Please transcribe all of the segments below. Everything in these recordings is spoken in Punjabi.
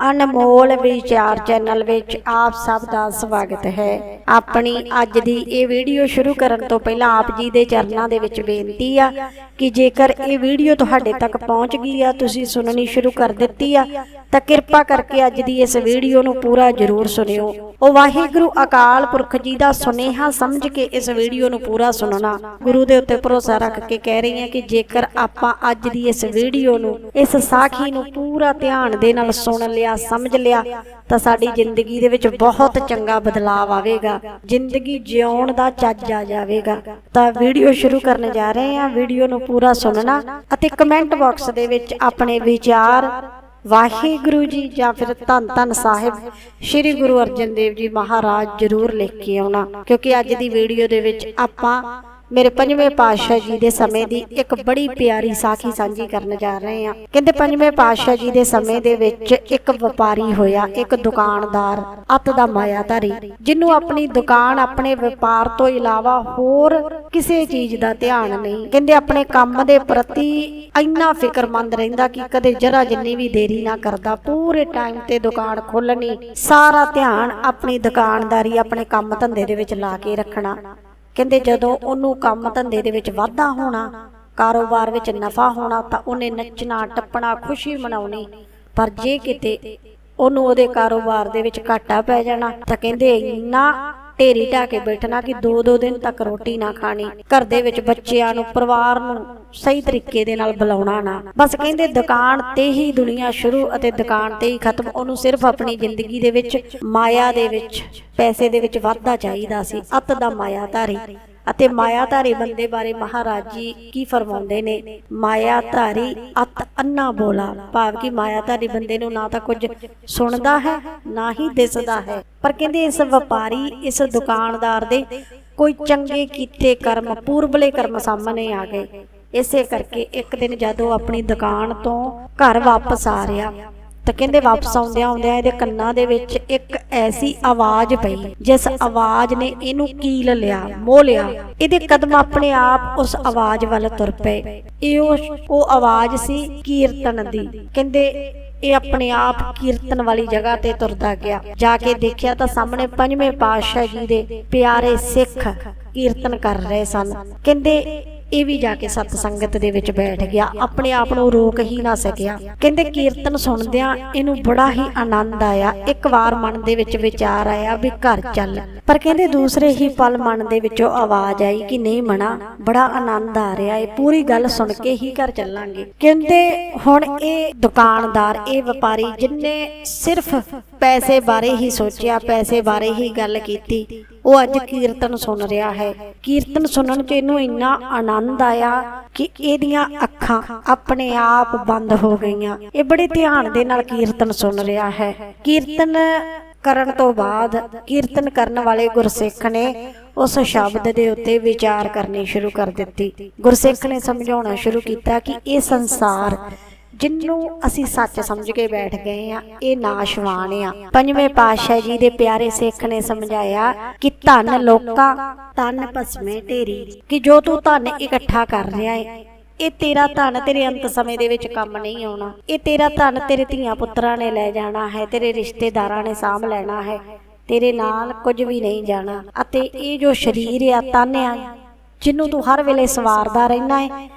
ਅਨਮੋਲ ਵਿਚਾਰ ਚੈਨਲ ਵਿੱਚ ਆਪ ਸਭ ਦਾ ਸਵਾਗਤ ਹੈ। ਆਪਣੀ ਅੱਜ ਦੀ ਇਹ ਵੀਡੀਓ ਸ਼ੁਰੂ ਕਰਨ ਤੋਂ ਪਹਿਲਾਂ ਆਪ ਜੀ ਦੇ ਚਰਨਾਂ ਦੇ ਵਿੱਚ ਬੇਨਤੀ ਆ ਕਿ ਜੇਕਰ ਇਹ ਵੀਡੀਓ ਤੁਹਾਡੇ ਤੱਕ ਪਹੁੰਚ ਗਈ ਆ, ਤੁਸੀਂ ਸੁਣਨੀ ਸ਼ੁਰੂ ਕਰ ਦਿੱਤੀ ਆ, ਤਾਂ ਕਿਰਪਾ ਕਰਕੇ ਅੱਜ ਦੀ ਇਸ ਵੀਡੀਓ ਨੂੰ ਪੂਰਾ ਜ਼ਰੂਰ ਸੁਣਿਓ। ਉਹ ਵਾਹਿਗੁਰੂ ਅਕਾਲ ਪੁਰਖ ਜੀ ਦਾ ਸੁਨੇਹਾ ਸਮਝ ਕੇ ਇਸ ਵੀਡੀਓ ਨੂੰ ਪੂਰਾ ਸੁਣਨਾ। ਗੁਰੂ ਦੇ ਉੱਤੇ ਭਰੋਸਾ ਰੱਖ ਕੇ ਕਹਿ ਰਹੀ ਹਾਂ ਕਿ ਜੇਕਰ ਆਪਾਂ ਅੱਜ ਦੀ ਇਸ ਵੀਡੀਓ ਨੂੰ, ਇਸ ਸਾਖੀ ਨੂੰ ਪੂਰਾ ਧਿਆਨ ਦੇ ਨਾਲ ਸੁਣ ਲਿਆ ਸਮਝ ਲਿਆ, ਤਾਂ ਸਾਡੀ ਜ਼ਿੰਦਗੀ ਦੇ ਵਿੱਚ ਬਹੁਤ ਚੰਗਾ ਬਦਲਾਅ ਆਵੇਗਾ। ਜ਼ਿੰਦਗੀ ਜਿਉਣ ਦਾ ਚੱਜ ਆ ਜਾਵੇਗਾ। ਤਾਂ ਵੀਡੀਓ ਸ਼ੁਰੂ ਕਰਨ ਜਾ ਰਹੇ ਹਾਂ। ਵੀਡੀਓ ਨੂੰ ਪੂਰਾ ਸੁਣਨਾ ਅਤੇ ਕਮੈਂਟ ਬਾਕਸ ਦੇ ਵਿੱਚ ਆਪਣੇ ਵਿਚਾਰ, ਵਾਹਿਗੁਰੂ ਜੀ ਜਾਂ ਫਿਰ ਧੰਨ ਧੰਨ ਸਾਹਿਬ, ਸ੍ਰੀ ਗੁਰੂ ਅਰਜਨ ਦੇਵ ਜੀ ਮਹਾਰਾਜ ਜਰੂਰ ਲਿਖ ਕੇ ਆਉਣਾ। ਕਿਉਂਕਿ ਅੱਜ ਦੀ ਵੀਡੀਓ ਦੇ ਵਿੱਚ ਆਪਾਂ ਮੇਰੇ ਪੰਜਵੇਂ ਪਾਤਸ਼ਾਹ ਜੀ ਦੇ ਸਮੇਂ ਦੀ ਇੱਕ ਬੜੀ ਪਿਆਰੀ ਸਾਖੀ ਸਾਂਝੀ ਕਰਨ ਜਾ ਰਹੇ ਹਾਂ। ਕਹਿੰਦੇ ਪੰਜਵੇਂ ਪਾਤਸ਼ਾਹ ਜੀ ਦੇ ਸਮੇਂ ਦੇ ਵਿੱਚ ਇੱਕ ਵਪਾਰੀ ਹੋਇਆ, ਇੱਕ ਦੁਕਾਨਦਾਰ, ਅੱਤ ਦਾ ਮਾਇਆਧਾਰੀ, ਜਿਹਨੂੰ ਆਪਣੀ ਦੁਕਾਨ ਆਪਣੇ ਵਪਾਰ ਤੋਂ ਇਲਾਵਾ ਹੋਰ ਕਿਸੇ ਚੀਜ਼ ਦਾ ਧਿਆਨ ਨਹੀਂ। ਕਹਿੰਦੇ ਆਪਣੇ ਕੰਮ ਦੇ ਪ੍ਰਤੀ ਇੰਨਾ ਫਿਕਰਮੰਦ ਰਹਿੰਦਾ ਕਿ ਕਦੇ ਜਰਾ ਜਿੰਨੀ ਵੀ ਦੇਰੀ ਨਾ ਕਰਦਾ, ਪੂਰੇ ਟਾਈਮ ਤੇ ਦੁਕਾਨ ਖੋਲਣੀ ਸਾਰਾ ਧਿਆਨ ਆਪਣੀ ਦੁਕਾਨਦਾਰੀ, ਆਪਣੇ ਕੰਮ ਧੰਦੇ ਦੇ ਵਿੱਚ ਲਾ ਕੇ ਰੱਖਣਾ। ਕਹਿੰਦੇ ਜਦੋਂ ਉਹਨੂੰ ਕੰਮ ਧੰਦੇ ਦੇ ਵਿੱਚ ਵਾਧਾ ਹੋਣਾ, ਕਾਰੋਬਾਰ ਵਿੱਚ ਨਫਾ ਹੋਣਾ, ਤਾਂ ਉਹਨੇ ਨੱਚਣਾ, ਟੱਪਣਾ, ਖੁਸ਼ੀ ਮਨਾਉਣੀ। ਪਰ ਜੇ ਕਿਤੇ ਉਹਨੂੰ ਉਹਦੇ ਕਾਰੋਬਾਰ ਦੇ ਵਿੱਚ ਘਾਟਾ ਪੈ ਜਾਣਾ, ਤਾਂ ਕਹਿੰਦੇ ਇੰਨਾ ਢੇਰੀ ਢਾ ਕੇ ਬੈਠਣਾ ਕਿ ਦੋ ਦੋ ਦਿਨ ਤੱਕ ਰੋਟੀ ਨਾ ਖਾਣੀ। ਘਰ ਦੇ ਵਿੱਚ ਬੱਚਿਆਂ ਨੂੰ, ਪਰਿਵਾਰ ਨੂੰ ਸਹੀ ਤਰੀਕੇ ਦੇ ਨਾਲ ਬੁਲਾਉਣਾ ਨਾ। ਬਸ ਕਹਿੰਦੇ ਦੁਕਾਨ ਤੇ ਹੀ ਦੁਨੀਆ ਸ਼ੁਰੂ ਅਤੇ ਦੁਕਾਨ ਤੇ ਹੀ ਖਤਮ। ਉਹਨੂੰ ਸਿਰਫ ਆਪਣੀ ਜ਼ਿੰਦਗੀ ਦੇ ਵਿੱਚ, ਮਾਇਆ ਦੇ ਵਿੱਚ, ਪੈਸੇ ਦੇ ਵਿੱਚ ਵਾਧਾ ਚਾਹੀਦਾ ਸੀ। ਅਤ ਦਾ ਮਾਇਆ ਧਾਰੀ। ਅਤੇ ਮਾਇਆਧਾਰੀ ਬੰਦੇ ਬਾਰੇ ਮਹਾਰਾਜ ਜੀ ਕੀ ਫਰਮਾਉਂਦੇ ਨੇ? ਮਾਇਆਧਾਰੀ ਅਤ ਅੰਨਾ ਬੋਲਾ। ਭਾਵ ਕਿ ਮਾਇਆਧਾਰੀ ਬੰਦੇ ਨੂੰ ਨਾ ਤਾਂ ਕੁਝ ਸੁਣਦਾ ਹੈ, ਨਾ ਹੀ ਦਿਸਦਾ ਹੈ। ਪਰ ਕਹਿੰਦੇ ਇਸ ਵਪਾਰੀ, ਇਸ ਦੁਕਾਨਦਾਰ ਦੇ ਕੋਈ ਚੰਗੇ ਕੀਤੇ ਕਰਮ, ਪੂਰਬਲੇ ਕਰਮ ਸਾਹਮਣੇ ਆ ਗਏ। ਇਸੇ ਕਰਕੇ ਇੱਕ ਦਿਨ ਜਦੋਂ ਆਪਣੀ ਦੁਕਾਨ ਤੋਂ ਘਰ ਵਾਪਸ ਆ ਰਿਹਾ ਤਾਂ ਕਹਿੰਦੇ ਵਾਪਸ ਆਉਂਦਿਆਂ ਆਉਂਦਿਆਂ ਇਹਦੇ ਕੰਨਾਂ ਦੇ ਵਿੱਚ ਇੱਕ ਐਸੀ ਆਵਾਜ਼ ਪਈ, ਜਿਸ ਆਵਾਜ਼ ਨੇ ਇਹਨੂੰ ਕੀਲ ਲਿਆ, ਮੋਹ ਲਿਆ। ਇਹਦੇ ਕਦਮ ਆਪਣੇ ਆਪ ਉਸ ਆਵਾਜ਼ ਵੱਲ ਤੁਰ ਪਏ। ਇਹ ਉਹ ਆਵਾਜ਼ ਸੀ ਕੀਰਤਨ ਦੀ। ਕਹਿੰਦੇ ਇਹ ਆਪਣੇ ਆਪ ਕੀਰਤਨ ਵਾਲੀ ਜਗ੍ਹਾ ਤੇ ਤੁਰਦਾ ਗਿਆ। ਜਾ ਕੇ ਦੇਖਿਆ ਤਾਂ ਸਾਹਮਣੇ ਪੰਜਵੇਂ ਪਾਤਸ਼ਾਹ ਜੀ ਦੇ ਪਿਆਰੇ ਸਿੱਖ ਕੀਰਤਨ ਕਰ ਰਹੇ ਸਨ। ਕਹਿੰਦੇ ਇਹ ਵੀ ਜਾ ਕੇ ਸਤ ਸੰਗਤ ਦੇ ਵਿੱਚ ਬੈਠ ਗਿਆ। ਆਪਣੇ ਆਪ ਨੂੰ ਰੋਕ ਹੀ ਨਾ ਸਕਿਆ। ਕਹਿੰਦੇ ਕੀਰਤਨ ਸੁਣਦਿਆਂ ਇਹਨੂੰ ਬੜਾ ਹੀ ਆਨੰਦ ਆਇਆ। ਇੱਕ ਵਾਰ ਮਨ ਦੇ ਵਿੱਚ ਵਿਚਾਰ ਆਇਆ ਵੀ ਘਰ ਚੱਲ। ਪਰ ਕਹਿੰਦੇ ਦੂਸਰੇ ਹੀ ਪਲ ਮਨ ਦੇ ਵਿੱਚੋਂ ਆਵਾਜ਼ ਆਈ ਕਿ ਨਹੀਂ ਮਣਾ ਬੜਾ ਆਨੰਦ ਆ ਰਿਹਾ ਏ। ਪੂਰੀ ਗੱਲ ਸੁਣ ਕੇ ਹੀ ਘਰ ਚੱਲਾਂਗੇ। ਕਹਿੰਦੇ ਹੁਣ ਇਹ ਦੁਕਾਨਦਾਰ, ਇਹ ਵਪਾਰੀ ਜਿਨਨੇ ਸਿਰਫ ਪੈਸੇ ਬਾਰੇ ਹੀ ਸੋਚਿਆ, ਪੈਸੇ ਬਾਰੇ ਹੀ ਗੱਲ ਕੀਤੀ ਉਹ ਅੱਜ ਕੀਰਤਨ ਸੁਣ ਰਿਹਾ ਹੈ। ਕੀਰਤਨ ਸੁਣਨ 'ਚ ਇਹਨੂੰ ਇੰਨਾ ਆਨੰਦ ਆਇਆ ਕਿ ਇਹਦੀਆਂ ਅੱਖਾਂ ਆਪਣੇ ਆਪ ਬੰਦ ਹੋ ਗਈਆਂ। ਇਹ ਬੜੇ ਧਿਆਨ ਦੇ ਨਾਲ ਕੀਰਤਨ ਸੁਣ ਰਿਹਾ ਹੈ। ਕੀਰਤਨ ਕਰਨ ਤੋਂ ਬਾਅਦ ਕੀਰਤਨ ਕਰਨ ਵਾਲੇ ਗੁਰਸਿੱਖ ਨੇ ਉਸ ਸ਼ਬਦ ਦੇ ਉੱਤੇ ਵਿਚਾਰ ਕਰਨੀ ਸ਼ੁਰੂ ਕਰ ਦਿੱਤੀ। ਗੁਰਸਿੱਖ ਨੇ ਸਮਝਾਉਣਾ ਸ਼ੁਰੂ ਕੀਤਾ ਕਿ ਇਹ ਸੰਸਾਰ ਜਿੰਨੂੰ ਅਸੀਂ ਸੱਚ ਸਮਝ ਕੇ ਬੈਠ ਗਏ ਆ, ਇਹ ਨਾਸ਼ਵਾਨ ਆ। ਪੰਜਵੇਂ ਪਾਤਸ਼ਾਹ ਜੀ ਦੇ ਪਿਆਰੇ ਸਿੱਖ ਨੇ ਸਮਝਾਇਆ ਕਿ ਧਨ ਲੋਕਾਂ ਤਨ ਭਸਮੇ ਢੇਰੀ, ਕਿ ਜੋ ਤੂੰ ਧਨ ਇਕੱਠਾ ਕਰ ਰਿਹਾ ਹੈ ਇਹ ਤੇਰਾ ਧਨ ਤੇਰੇ ਅੰਤ ਸਮੇਂ ਦੇ ਵਿੱਚ ਕੰਮ ਨਹੀਂ ਆਉਣਾ। ਇਹ ਤੇਰਾ ਧਨ ਤੇਰੇ ਧੀਆਂ ਪੁੱਤਰਾਂ ਨੇ ਲੈ ਜਾਣਾ ਹੈ, ਤੇਰੇ ਰਿਸ਼ਤੇਦਾਰਾਂ ਨੇ ਸਾਂਭ ਲੈਣਾ ਹੈ, ਤੇਰੇ ਨਾਲ ਕੁਝ ਵੀ ਨਹੀਂ ਜਾਣਾ। ਅਤੇ ਇਹ ਜੋ ਸਰੀਰ ਆ ਤਨ ਆ ਜਿਹਨੂੰ ਤੂੰ ਹਰ ਵੇਲੇ ਸਵਾਰਦਾ ਰਹਿਣਾ ਹੈ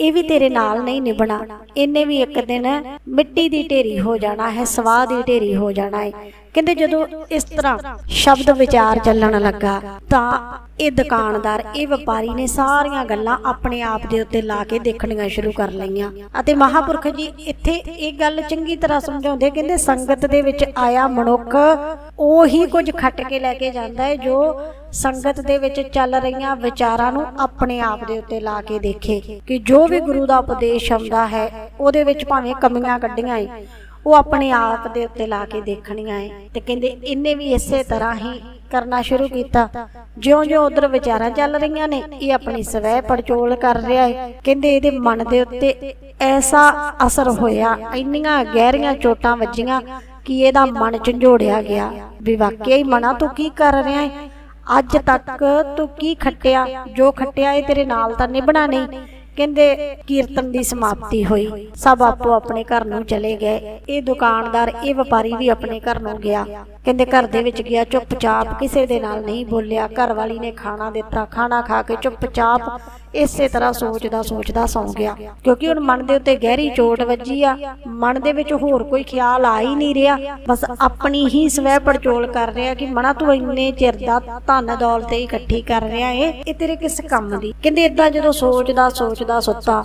ਇਹ ਵੀ ਤੇਰੇ ਨਾਲ ਨਹੀਂ ਨਿਭਣਾ। ਇਹਨੇ ਵੀ ਇੱਕ ਦਿਨ ਮਿੱਟੀ ਦੀ ਢੇਰੀ ਹੋ ਜਾਣਾ ਹੈ, ਸਵਾਹ ਦੀ ਢੇਰੀ ਹੋ ਜਾਣਾ ਹੈ। ਕਹਿੰਦੇ ਜਦੋਂ ਇਸ ਤਰ੍ਹਾਂ ਸ਼ਬਦ ਵਿਚਾਰ ਚੱਲਣ ਲੱਗਾ ਤਾਂ ਇਹ ਦੁਕਾਨਦਾਰ ਇਹ ਵਪਾਰੀ ਨੇ ਸਾਰੀਆਂ ਗੱਲਾਂ ਆਪਣੇ ਆਪ ਦੇ ਉੱਤੇ ਲਾ ਕੇ ਦੇਖਣੀਆਂ ਸ਼ੁਰੂ ਕਰ ਲਈਆਂ। ਅਤੇ ਮਹਾਪੁਰਖ ਜੀ ਇੱਥੇ ਇਹ ਗੱਲ ਚੰਗੀ ਤਰ੍ਹਾਂ ਸਮਝਾਉਂਦੇ ਕਹਿੰਦੇ ਸੰਗਤ ਦੇ ਵਿੱਚ ਆਇਆ ਮਨੁੱਖ ਉਹੀ ਕੁਝ ਖੱਟ ਕੇ ਲੈ ਕੇ ਜਾਂਦਾ ਹੈ ਜੋ ਸੰਗਤ ਦੇ ਵਿੱਚ ਚੱਲ ਰਹੀਆਂ ਵਿਚਾਰਾਂ ਨੂੰ ਆਪਣੇ ਆਪ ਦੇ ਉੱਤੇ ਲਾ ਕੇ ਦੇਖੇ ਕਿ ਜੋ ਵੀ ਗੁਰੂ ਦਾ ਉਪਦੇਸ਼ ਆਉਂਦਾ ਹੈ ਉਹਦੇ ਵਿੱਚ ਭਾਵੇਂ ਕਮੀਆਂ ਕੱਢੀਆਂ ਏ। ਉਹ ਆਪਣੇ ਆਪ ਦੇ ਉੱਤੇ ਲਾ ਕੇ ਦੇਖਣੀਆਂ ਏ ਤੇ ਕਹਿੰਦੇ ਇਹਨੇ ਵੀ ਇਸੇ ਤਰ੍ਹਾਂ ਹੀ ਕਰਨਾ ਸ਼ੁਰੂ ਕੀਤਾ। ਜਿਉਂ-ਜਿਉਂ ਉਧਰ ਵਿਚਾਰਾਂ ਚੱਲ ਰਹੀਆਂ ਨੇ, ਇਹ ਆਪਣੀ ਸਵੈ ਪੜਚੋਲ ਕਰ ਰਿਹਾ ਹੈ ਕਹਿੰਦੇ ਇਹਦੇ ਮਨ ਦੇ ਉੱਤੇ ਐਸਾ ਅਸਰ ਹੋਇਆ, ਇੰਨੀਆਂ ਗਹਿਰੀਆਂ ਚੋਟਾਂ ਵੱਜੀਆਂ ਕਿ ਇਹਦਾ ਮਨ ਝੰਜੋੜਿਆ ਗਿਆ ਵੀ ਵਾਕਿਆ ਹੀ ਮਨਾ ਤੂੰ ਕੀ ਕਰ ਰਿਹਾ ਹੈ ਅੱਜ ਤੱਕ ਤੂੰ ਕੀ ਖੱਟਿਆ? ਜੋ ਖੱਟਿਆ ਇਹ ਤੇਰੇ ਨਾਲ ਤਾਂ ਨਿਭਣਾ ਨਹੀਂ। ਕਹਿੰਦੇ ਕੀਰਤਨ ਦੀ ਸਮਾਪਤੀ ਹੋਈ। ਸਭ ਆਪੋ ਆਪਣੇ ਘਰ ਨੂੰ ਚਲੇ ਗਏ। ਇਹ ਦੁਕਾਨਦਾਰ, ਇਹ ਵਪਾਰੀ ਵੀ ਆਪਣੇ ਘਰ ਨੂੰ ਗਿਆ। ਕਹਿੰਦੇ ਘਰ ਦੇ ਵਿੱਚ ਗਿਆ, ਚੁੱਪਚਾਪ ਕਿਸੇ ਦੇ ਨਾਲ ਨਹੀਂ ਬੋਲਿਆ। ਘਰ ਵਾਲੀ ਨੇ ਖਾਣਾ ਦਿੱਤਾ। ਖਾਣਾ ਖਾ ਕੇ ਚੁੱਪਚਾਪ ਇਸੇ ਤਰ੍ਹਾਂ ਸੋਚਦਾ ਸੋਚਦਾ ਸੌਂ ਗਿਆ। ਕਿਉਂਕਿ ਹੁਣ ਮਨ ਦੇ ਉੱਤੇ ਗਹਿਰੀ ਚੋਟ ਵੱਜੀ ਆ। ਮਨ ਦੇ ਵਿੱਚ ਹੋਰ ਕੋਈ ਖਿਆਲ ਆ ਹੀ ਨਹੀਂ ਰਿਹਾ। ਬਸ ਆਪਣੀ ਹੀ ਸਵੈ ਪੜਚੋਲ ਕਰ ਰਿਹਾ ਕਿ ਮਨਾ ਤੂੰ ਇੰਨੇ ਚਿਰ ਦਾ ਧਨ ਦੌਲਤ ਇਕੱਠੀ ਕਰ ਰਿਹਾ ਏ। ਇਹ ਤੇਰੇ ਕਿਸ ਕੰਮ ਦੀ? ਕਹਿੰਦੇ ਇਦਾਂ ਜਦੋਂ ਸੋਚਦਾ ਸੋਚਦਾ ਸੁੱਤਾ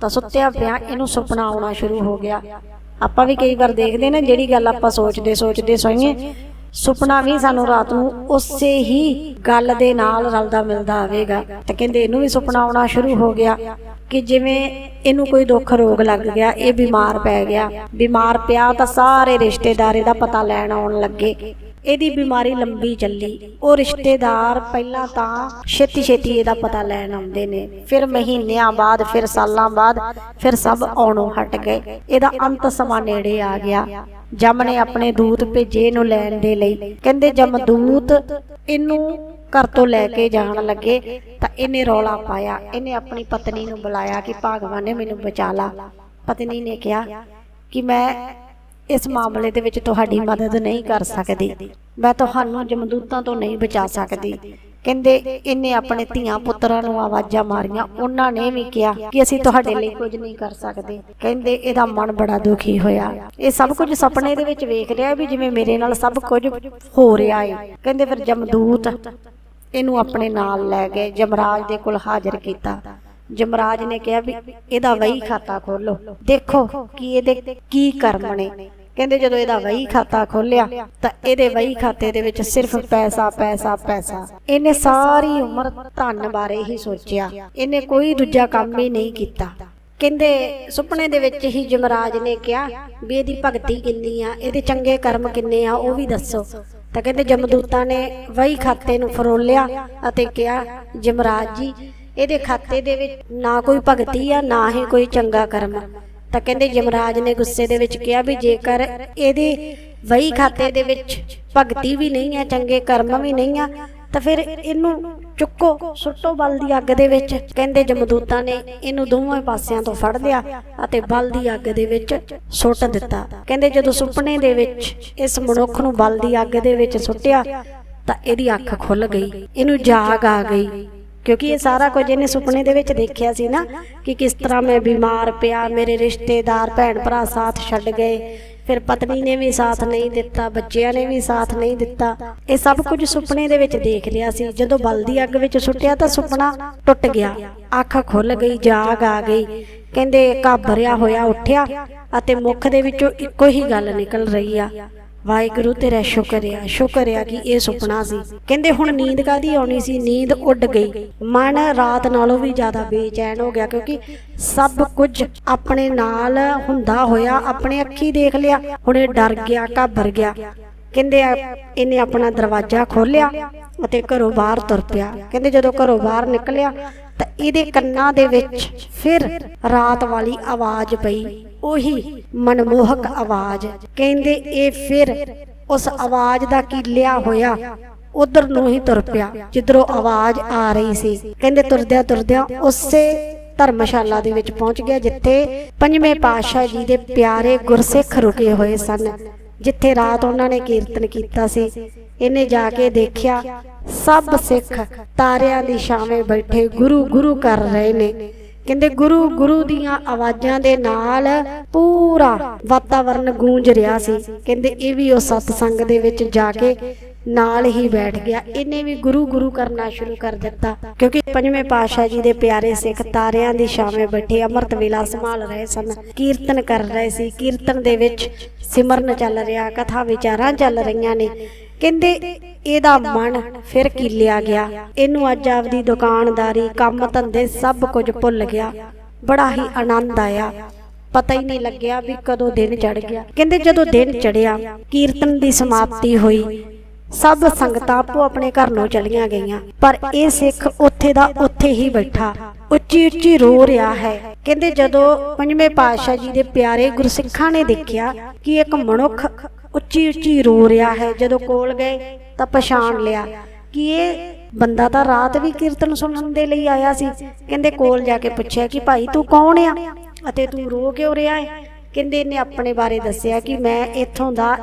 ਤਾਂ ਸੁੱਤਿਆ ਪਿਆ ਇਹਨੂੰ ਸੁਪਨਾ ਆਉਣਾ ਸ਼ੁਰੂ ਹੋ ਗਿਆ। ਆਪਾਂ ਵੀ ਕਈ ਵਾਰ ਦੇਖਦੇ ਨਾ ਜਿਹੜੀ ਗੱਲ ਆਪਾਂ ਸੋਚਦੇ ਸੋਚਦੇ ਸੋਈਏ ਸੁਪਨਾ ਵੀ ਸਾਨੂੰ ਰਾਤ ਨੂੰ ਉਸੇ ਹੀ ਗੱਲ ਦੇ ਨਾਲ ਰਲਦਾ ਮਿਲਦਾ ਆਵੇਗਾ। ਤੇ ਕਹਿੰਦੇ ਇਹਨੂੰ ਵੀ ਸੁਪਨਾ ਆਉਣਾ ਸ਼ੁਰੂ ਹੋ ਗਿਆ ਕਿ ਜਿਵੇਂ ਇਹਨੂੰ ਕੋਈ ਦੁੱਖ ਰੋਗ ਲੱਗ ਗਿਆ, ਇਹ ਬਿਮਾਰ ਪੈ ਗਿਆ। ਬਿਮਾਰ ਪਿਆ ਤਾਂ ਸਾਰੇ ਰਿਸ਼ਤੇਦਾਰ ਇਹਦਾ ਪਤਾ ਲੈਣ ਆਉਣ ਲੱਗੇ। ਇਹਦੀ ਬਿਮਾਰੀ ਲੰਬੀ ਚੱਲੀ। ਉਹ ਰਿਸ਼ਤੇਦਾਰ ਪਹਿਲਾਂ ਤਾਂ ਛੇਤੀ ਛੇਤੀ ਇਹਦਾ ਪਤਾ ਲੈਣ ਆਉਂਦੇ ਨੇ। ਫਿਰ ਮਹੀਨਿਆਂ ਬਾਅਦ, ਫਿਰ ਸਾਲਾਂ ਬਾਅਦ, ਫਿਰ ਸਭ ਆਉਣੋਂ ਹਟ ਗਏ। ਇਹਦਾ ਅੰਤ ਸਮਾਂ ਨੇੜੇ ਆ ਗਿਆ। ਜਮ ਨੇ ਆਪਣੇ ਦੂਤ ਭੇਜੇ ਇਹਨੂੰ ਲੈਣ ਦੇ ਲਈ। ਕਹਿੰਦੇ ਜਮਦੂਤ ਇਹਨੂੰ ਘਰ ਤੋਂ ਲੈ ਕੇ ਜਾਣ ਲੱਗੇ ਤਾਂ ਇਹਨੇ ਰੌਲਾ ਪਾਇਆ। ਇਹਨੇ ਆਪਣੀ ਪਤਨੀ ਨੂੰ ਬੁਲਾਇਆ ਕਿ ਭਗਵਾਨ ਨੇ ਮੈਨੂੰ ਬਚਾ ਲਾ। ਪਤਨੀ ਨੇ ਕਿਹਾ ਕਿ ਮੈਂ ਇਸ ਮਾਮਲੇ ਦੇ ਵਿੱਚ ਤੁਹਾਡੀ ਮਦਦ ਨਹੀਂ ਕਰ ਸਕਦੀ। ਮੈਂ ਤੁਹਾਨੂੰ ਜਮਦੂਤਾਂ ਤੋਂ ਨਹੀਂ ਬਚਾ ਸਕਦੀ। ਕਹਿੰਦੇ, ਇਹਨੇ ਆਪਣੇ ਧੀਆਂ ਪੁੱਤਰਾਂ ਨੂੰ ਆਵਾਜ਼ਾਂ ਮਾਰੀਆਂ। ਉਹਨਾਂ ਨੇ ਵੀ ਕਿਹਾ ਕਿ ਅਸੀਂ ਤੁਹਾਡੇ ਲਈ ਕੁਝ ਨਹੀਂ ਕਰ ਸਕਦੇ। ਕਹਿੰਦੇ, ਇਹਦਾ ਮਨ ਬੜਾ ਦੁਖੀ ਹੋਇਆ। ਇਹ ਸਭ ਕੁਝ ਸੁਪਨੇ ਦੇ ਵਿੱਚ ਵੇਖ ਰਿਹਾ ਵੀ ਜਿਵੇਂ ਮੇਰੇ ਨਾਲ ਸਭ ਕੁਝ ਹੋ ਰਿਹਾ ਹੈ ਕਹਿੰਦੇ, ਫਿਰ ਜਮਦੂਤ ਇਹਨੂੰ ਆਪਣੇ ਨਾਲ ਲੈ ਗਏ। ਜਮਰਾਜ ਦੇ ਕੋਲ ਹਾਜ਼ਰ ਕੀਤਾ। ਜਮਰਾਜ ਨੇ ਕਿਹਾ ਵੀ, ਇਹਦਾ ਵਹੀ ਖਾਤਾ ਖੋਲੋ ਦੇਖੋ ਕਿ ਇਹਦੇ ਕੀ ਕਰਮ ਨੇ ਕਹਿੰਦੇ ਜਦੋਂ ਇਹਦਾ ਵਹੀ ਖਾਤਾ ਖੋਲਿਆ ਤਾਂ ਇਹਦੇ ਵਹੀ ਖਾਤੇ ਦੇ ਵਿੱਚ ਸਿਰਫ ਪੈਸਾ ਪੈਸਾ ਪੈਸਾ ਇਹਨੇ ਸਾਰੀ ਉਮਰ ਧਨ ਬਾਰੇ ਹੀ ਸੋਚਿਆ। ਇਹਨੇ ਕੋਈ ਦੂਜਾ ਕੰਮ ਹੀ ਨਹੀਂ ਕੀਤਾ। ਕਹਿੰਦੇ ਸੁਪਨੇ ਦੇ ਵਿੱਚ ਹੀ ਜਮਰਾਜ ਨੇ ਕਿਹਾ ਵੀ ਇਹਦੀ ਭਗਤੀ ਕਿੰਨੀ ਆ ਇਹਦੇ ਚੰਗੇ ਕਰਮ ਕਿੰਨੇ ਆ ਉਹ ਵੀ ਦੱਸੋ। ਤਾਂ ਕਹਿੰਦੇ ਜਮਦੂਤਾਂ ਨੇ ਵਹੀ ਖਾਤੇ ਨੂੰ ਫਰੋਲਿਆ ਅਤੇ ਕਿਹਾ ਜਮਰਾਜ ਜੀ ਇਹਦੇ ਖਾਤੇ ਦੇ ਵਿੱਚ ਨਾ ਕੋਈ ਭਗਤੀ ਆ ਨਾ ਹੀ ਕੋਈ ਚੰਗਾ ਕਰਮ ਤਾਂ ਕਹਿੰਦੇ ਯਮਰਾਜ ਨੇ ਗੁੱਸੇ ਦੇ ਵਿੱਚ ਕਿਹਾ ਵੀ ਜੇਕਰ ਇਹਦੇ ਵਹੀ ਖਾਤੇ ਦੇ ਵਿੱਚ ਭਗਤੀ ਵੀ ਨਹੀਂ ਆ ਚੰਗੇ ਕਰਮ ਵੀ ਨਹੀਂ ਆ, ਤਾਂ ਫਿਰ ਇਹਨੂੰ ਚੁੱਕੋ, ਸੁੱਟੋ ਬਲ ਦੀ ਅੱਗ ਦੇ ਵਿੱਚ। ਕਹਿੰਦੇ ਜਮਦੂਤਾਂ ਨੇ ਇਹਨੂੰ ਦੋਵੇਂ ਪਾਸਿਆਂ ਤੋਂ ਫੜ ਲਿਆ ਅਤੇ ਬਲ ਦੀ ਅੱਗ ਦੇ ਵਿੱਚ ਸੁੱਟ ਦਿੱਤਾ। ਕਹਿੰਦੇ ਜਦੋਂ ਸੁਪਨੇ ਦੇ ਵਿੱਚ ਇਸ ਮਨੁੱਖ ਨੂੰ ਬਲ ਦੀ ਅੱਗ ਦੇ ਵਿੱਚ ਸੁੱਟਿਆ, ਤਾਂ ਇਹਦੀ ਅੱਖ ਖੁੱਲ ਗਈ। ਇਹਨੂੰ ਜਾਗ ਆ ਗਈ। ਕਿਉਂਕਿ ਇਹ ਸਾਰਾ ਕੁਝ ਇਹਨੇ ਸੁਪਨੇ ਦੇ ਵਿੱਚ ਦੇਖਿਆ ਸੀ ਨਾ ਕਿ ਕਿਸ ਤਰ੍ਹਾਂ ਮੈਂ ਬਿਮਾਰ ਪਿਆ, ਮੇਰੇ ਰਿਸ਼ਤੇਦਾਰ, ਭੈਣ ਭਰਾ ਸਾਥ ਛੱਡ ਗਏ। ਫਿਰ ਪਤਨੀ ਨੇ ਵੀ ਸਾਥ ਨਹੀਂ ਦਿੱਤਾ, ਬੱਚਿਆਂ ਨੇ ਵੀ ਸਾਥ ਨਹੀਂ ਦਿੱਤਾ। ਇਹ ਸਭ ਕੁਝ ਸੁਪਨੇ ਦੇ ਵਿੱਚ ਦੇਖ ਲਿਆ ਸੀ। ਜਦੋਂ ਬਲਦੀ ਅੱਗ ਵਿੱਚ ਸੁੱਟਿਆ ਤਾਂ ਸੁਪਨਾ ਟੁੱਟ ਗਿਆ। ਅੱਖ ਖੁੱਲ ਗਈ, ਜਾਗ ਆ ਗਈ। ਕਹਿੰਦੇ ਘਾਬਰਿਆ ਹੋਇਆ ਉੱਠਿਆ ਅਤੇ ਮੁਖ ਦੇ ਵਿੱਚੋਂ ਇੱਕੋ ਹੀ ਗੱਲ ਨਿਕਲ ਰਹੀ ਆ। ਵਾਹਿਗੁਰੂ ਤੇਰਾ ਸ਼ੁਕਰ ਸ਼ੁਕਰਿਆ ਕਿ ਇਹ ਸੁਪਨਾ ਸੀ। ਕਹਿੰਦੇ ਹੁਣ ਨੀਂਦ ਕਾਦੀ ਆਉਣੀ ਸੀ? ਨੀਂਦ ਉੱਡ ਗਈ। ਮਨ ਰਾਤ ਨਾਲੋਂ ਵੀ ਜ਼ਿਆਦਾ ਬੇਚੈਨ ਹੋ ਗਿਆ ਕਿਉਂਕਿ ਸਭ ਕੁਝ ਆਪਣੇ ਨਾਲ ਹੁੰਦਾ ਹੋਇਆ, ਆਪਣੇ ਅੱਖੀ ਦੇਖ ਲਿਆ, ਹੁਣ ਇਹ ਡਰ ਗਿਆ, ਘਾਬਰ ਗਿਆ। ਕਹਿੰਦੇ ਇਹਨੇ ਆਪਣਾ ਦਰਵਾਜ਼ਾ ਖੋਲਿਆ ਅਤੇ ਘਰੋਂ ਬਾਹਰ ਤੁਰ ਪਿਆ। ਕਹਿੰਦੇ ਜਦੋਂ ਘਰੋਂ ਬਾਹਰ ਨਿਕਲਿਆ ਤਾਂ ਇਹਦੇ ਕੰਨਾਂ ਦੇ ਵਿੱਚ ਫਿਰ ਰਾਤ ਵਾਲੀ ਆਵਾਜ਼ ਪਈ, ਉਹੀ ਮਨਮੋਹਕ ਆਵਾਜ਼। ਕਹਿੰਦੇ ਇਹ ਫਿਰ ਉਸ ਆਵਾਜ਼ ਦਾ ਕੀਲਿਆ ਹੋਇਆ? ਉਧਰ ਨੂੰ ਹੀ ਤੁਰ ਪਿਆ, ਜਿੱਧਰੋਂ ਆਵਾਜ਼ ਆ ਰਹੀ ਸੀ। ਕਹਿੰਦੇ ਤੁਰਦਿਆਂ ਤੁਰਦਿਆਂ ਉਸੇ ਧਰਮਸ਼ਾਲਾ ਦੇ ਵਿੱਚ ਪਹੁੰਚ ਗਿਆ, ਜਿੱਥੇ ਪੰਜਵੇਂ ਪਾਤਸ਼ਾਹ ਜੀ ਦੇ ਪਿਆਰੇ ਗੁਰਸਿੱਖ ਰੁਕੇ ਹੋਏ ਸਨ। ਜਿੱਥੇ ਰਾਤ ਉਹਨਾਂ ਨੇ ਕੀਰਤਨ ਕੀਤਾ ਸੀ, ਇਹਨੇ ਜਾ ਕੇ ਦੇਖਿਆ, ਸਭ ਸਿੱਖ ਤਾਰਿਆਂ ਦੀ ਛਾਵੇਂ ਬੈਠੇ ਗੁਰੂ ਗੁਰੂ ਕਰ ਰਹੇ ਨੇ। ਕਹਿੰਦੇ ਗੁਰੂ ਗੁਰੂ ਦੀਆਂ ਆਵਾਜ਼ਾਂ ਦੇ ਨਾਲ ਪੂਰਾ ਵਾਤਾਵਰਨ ਗੂੰਜ ਰਿਹਾ ਸੀ। ਕਹਿੰਦੇ ਇਹ ਵੀ ਉਹ ਸਤਸੰਗ ਦੇ ਵਿੱਚ ਜਾ ਕੇ ਨਾਲ ਹੀ ਬੈਠ ਗਿਆ। ਇਹਨੇ ਵੀ ਗੁਰੂ ਗੁਰੂ ਕਰਨਾ ਸ਼ੁਰੂ ਕਰ ਦਿੱਤਾ। ਕਿਉਂਕਿ ਪੰਜਵੇਂ ਪਾਤਸ਼ਾਹ ਜੀ ਦੇ ਪਿਆਰੇ ਸਿੱਖ ਤਾਰਿਆਂ ਦੀ ਛਾਵੇਂ ਬੈਠੇ ਅੰਮ੍ਰਿਤ ਵੇਲਾ ਸੰਭਾਲ ਰਹੇ ਸਨ, ਕੀਰਤਨ ਕਰ ਰਹੇ ਸੀ। ਕੀਰਤਨ ਦੇ ਵਿੱਚ ਸਿਮਰਨ ਚੱਲ ਰਿਹਾ, ਕਥਾ ਵਿਚਾਰਾਂ ਚੱਲ ਰਹੀਆਂ ਨੇ। ਕਹਿੰਦੇ ਇਹਦਾ ਮਨ ਫਿਰ ਕੀਲਿਆ ਗਿਆ। ਇਹਨੂੰ ਅੱਜ ਆਪਦੀ ਦੁਕਾਨਦਾਰੀ, ਕੰਮ ਧੰਦੇ ਸਭ ਕੁਝ ਭੁੱਲ ਗਿਆ। ਬੜਾ ਹੀ ਆਨੰਦ ਆਇਆ। ਪਤਾ ਹੀ ਨਹੀਂ ਲੱਗਿਆ ਵੀ ਕਦੋਂ ਦਿਨ ਚੜ ਗਿਆ। ਕਹਿੰਦੇ ਜਦੋਂ ਦਿਨ ਚੜਿਆ ਕੀਰਤਨ ਦੀ ਸਮਾਪਤੀ ਹੋਈ। ਸਭ ਸੰਗਤਾਂ ਆਪੋ ਆਪਣੇ ਘਰ ਨੂੰ ਚਲੀਆਂ ਗਈਆਂ। ਪਰ ਇਹ ਸਿੱਖ ਉੱਥੇ ਦਾ ਉੱਥੇ ਹੀ ਬੈਠਾ। ਉੱਚੀ ਉੱਚੀ ਰੋ ਰਿਹਾ ਹੈ। ਕਹਿੰਦੇ ਜਦੋਂ ਪੰਜਵੇਂ ਪਾਤਸ਼ਾਹ ਜੀ ਦੇ ਪਿਆਰੇ ਗੁਰਸਿੱਖਾਂ ਨੇ ਦੇਖਿਆ ਕਿ ਇੱਕ ਮਨੁੱਖ ਉੱਚੀ ਉੱਚੀ ਰੋ ਰਿਹਾ ਹੈ, ਜਦੋਂ ਕੋਲ ਗਏ ਤਾਂ ਪਛਾਣ ਲਿਆ ਕਿ ਇਹ ਬੰਦਾ ਤਾਂ ਰਾਤ ਵੀ ਕੀਰਤਨ ਸੁਣਨ ਦੇ ਲਈ ਆਇਆ ਸੀ। ਕਹਿੰਦੇ ਕੋਲ ਜਾ ਕੇ ਪੁੱਛਿਆ ਕਿ ਭਾਈ ਤੂੰ ਕੌਣ ਆ? ਅਤੇ ਤੂੰ ਰੋ ਕਿਉਂ ਰਿਹਾ ਹੈ? ਕਹਿੰਦੇ ਇਹਨੇ ਆਪਣੇ ਬਾਰੇ ਦੱਸਿਆ ਕਿ ਮੈਂ ਇੱਥੋਂ ਦਾ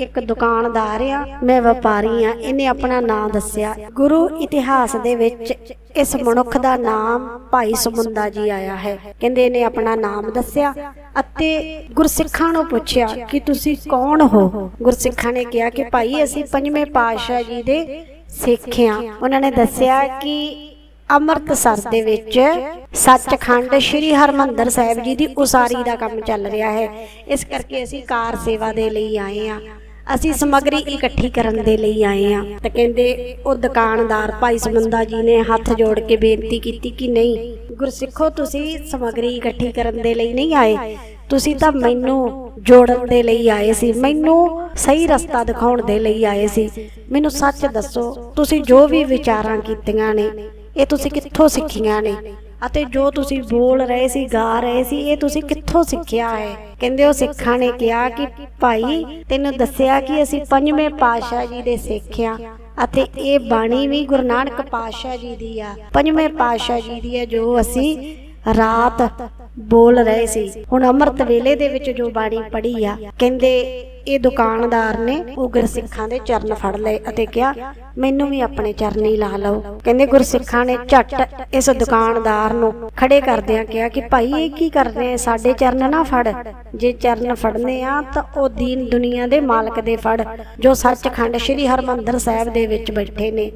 ਇੱਕ ਦੁਕਾਨਦਾਰ ਆ, ਮੈਂ ਵਪਾਰੀ ਆ, ਇਹਨੇ ਆਪਣਾ ਨਾਮ ਦੱਸਿਆ। ਗੁਰੂ ਇਤਿਹਾਸ ਦੇ ਵਿੱਚ ਇਸ ਮਨੁੱਖ ਦਾ ਨਾਮ ਭਾਈ ਸਮੁੰਦਾ ਜੀ ਆਇਆ ਹੈ। ਕਹਿੰਦੇ ਇਹਨੇ ਆਪਣਾ ਨਾਮ ਦੱਸਿਆ ਅਤੇ ਗੁਰਸਿੱਖਾਂ ਨੂੰ ਪੁੱਛਿਆ ਕਿ ਤੁਸੀਂ ਕੌਣ ਹੋ? ਗੁਰਸਿੱਖਾਂ ਨੇ ਕਿਹਾ ਕਿ ਭਾਈ, ਅਸੀਂ ਪੰਜਵੇਂ ਪਾਤਸ਼ਾਹ ਜੀ ਦੇ ਸਿੱਖ ਆ। ਉਹਨਾਂ ਨੇ ਦੱਸਿਆ ਕਿ ਅੰਮ੍ਰਿਤਸਰ ਦੇ ਵਿੱਚ ਸੱਚਖੰਡ ਸ੍ਰੀ ਹਰਮੰਦਰ ਸਾਹਿਬ ਜੀ ਦੀ ਉਸਾਰੀ ਦਾ ਕੰਮ ਚੱਲ ਰਿਹਾ ਹੈ। ਇਸ ਕਰਕੇ ਅਸੀਂ ਕਾਰ ਸੇਵਾ ਦੇ ਲਈ ਆਏ ਆ। ਅਸੀਂ ਸਮੱਗਰੀ ਇਕੱਠੀ ਕਰਨ ਦੇ ਲਈ ਆਏ ਆ ਤਾਂ ਕਹਿੰਦੇ ਉਹ ਦੁਕਾਨਦਾਰ ਭਾਈ ਸਮੰਦਾ ਜੀ ਨੇ ਹੱਥ ਜੋੜ ਕੇ ਬੇਨਤੀ ਕੀਤੀ ਕਿ ਨਹੀਂ ਗੁਰਸਿੱਖੋ ਤੁਸੀਂ ਸਮੱਗਰੀ ਇਕੱਠੀ ਕਰਨ ਦੇ ਲਈ ਨਹੀਂ ਆਏ। ਤੁਸੀਂ ਤਾਂ ਮੈਨੂੰ ਜੋੜਨ ਦੇ ਲਈ ਆਏ ਸੀ। ਮੈਨੂੰ ਸਹੀ ਰਸਤਾ ਦਿਖਾਉਣ ਦੇ ਲਈ ਆਏ ਸੀ। ਮੈਨੂੰ ਸੱਚ ਦੱਸੋ ਤੁਸੀਂ ਜੋ ਵੀ ਵਿਚਾਰਾਂ ਕੀਤੀਆਂ ਨੇ ਇਹ ਤੁਸੀਂ ਕਿੱਥੋਂ ਸਿੱਖੀਆਂ ਨੇ? ਅਤੇ ਜੋ ਤੁਸੀਂ ਬੋਲ ਰਹੇ ਸੀ, ਗਾ ਰਹੇ ਸੀ, ਇਹ ਤੁਸੀਂ ਕਿੱਥੋਂ ਸਿੱਖਿਆ ਹੈ? ਕਹਿੰਦੇ ਉਹ ਸਿੱਖਾਂ ਨੇ ਕਿਹਾ ਕਿ ਭਾਈ, ਤੈਨੂੰ ਦੱਸਿਆ ਕਿ ਅਸੀਂ ਪੰਜਵੇਂ ਪਾਤਸ਼ਾਹ ਜੀ ਦੇ ਸਿੱਖ ਆ ਅਤੇ ਇਹ ਬਾਣੀ ਵੀ ਗੁਰੂ ਨਾਨਕ ਪਾਤਸ਼ਾਹ ਜੀ ਦੀ ਆ। ਪੰਜਵੇਂ ਪਾਤਸ਼ਾਹ ਜੀ ਦੀ ਆ ਜੋ ਅਸੀਂ ਰਾਤ ਬੋਲ ਰਹੇ ਸੀ। ਹੁਣ ਅੰਮ੍ਰਿਤ ਵੇਲੇ ਦੇ ਵਿੱਚ ਜੋ ਬਾਣੀ ਪੜ੍ਹੀ ਆ, ਕਹਿੰਦੇ ਇਹ ਦੁਕਾਨਦਾਰ ਨੇ ਉਹ ਗੁਰਸਿੱਖਾਂ ਦੇ ਚਰਨ ਫੜ ਲਏ ਅਤੇ ਕਿਹਾ, ਮੈਨੂੰ ਵੀ ਆਪਣੇ ਚਰਨੀ ਲਾ ਲਓ। ਕਹਿੰਦੇ ਗੁਰਸਿੱਖਾਂ ਨੇ ਝੱਟ ਇਸ ਦੁਕਾਨਦਾਰ ਨੂੰ ਖੜੇ ਕਰਦਿਆਂ ਕਿਹਾ ਕਿ ਭਾਈ, ਇਹ ਕੀ ਕਰ ਰਹੇ ਸਾਡੇ ਚਰਨ ਨਾ ਫੜ। ਜੇ ਚਰਨ ਫੜਨੇ ਆ ਤਾਂ ਉਹ ਦੀਨ ਦੁਨੀਆ ਦੇ ਮਾਲਕ ਦੇ ਫੜ, ਜੋ ਸੱਚਖੰਡ ਸ੍ਰੀ ਹਰਮੰਦਰ ਸਾਹਿਬ ਦੇ ਵਿੱਚ ਬੈਠੇ ਨੇ।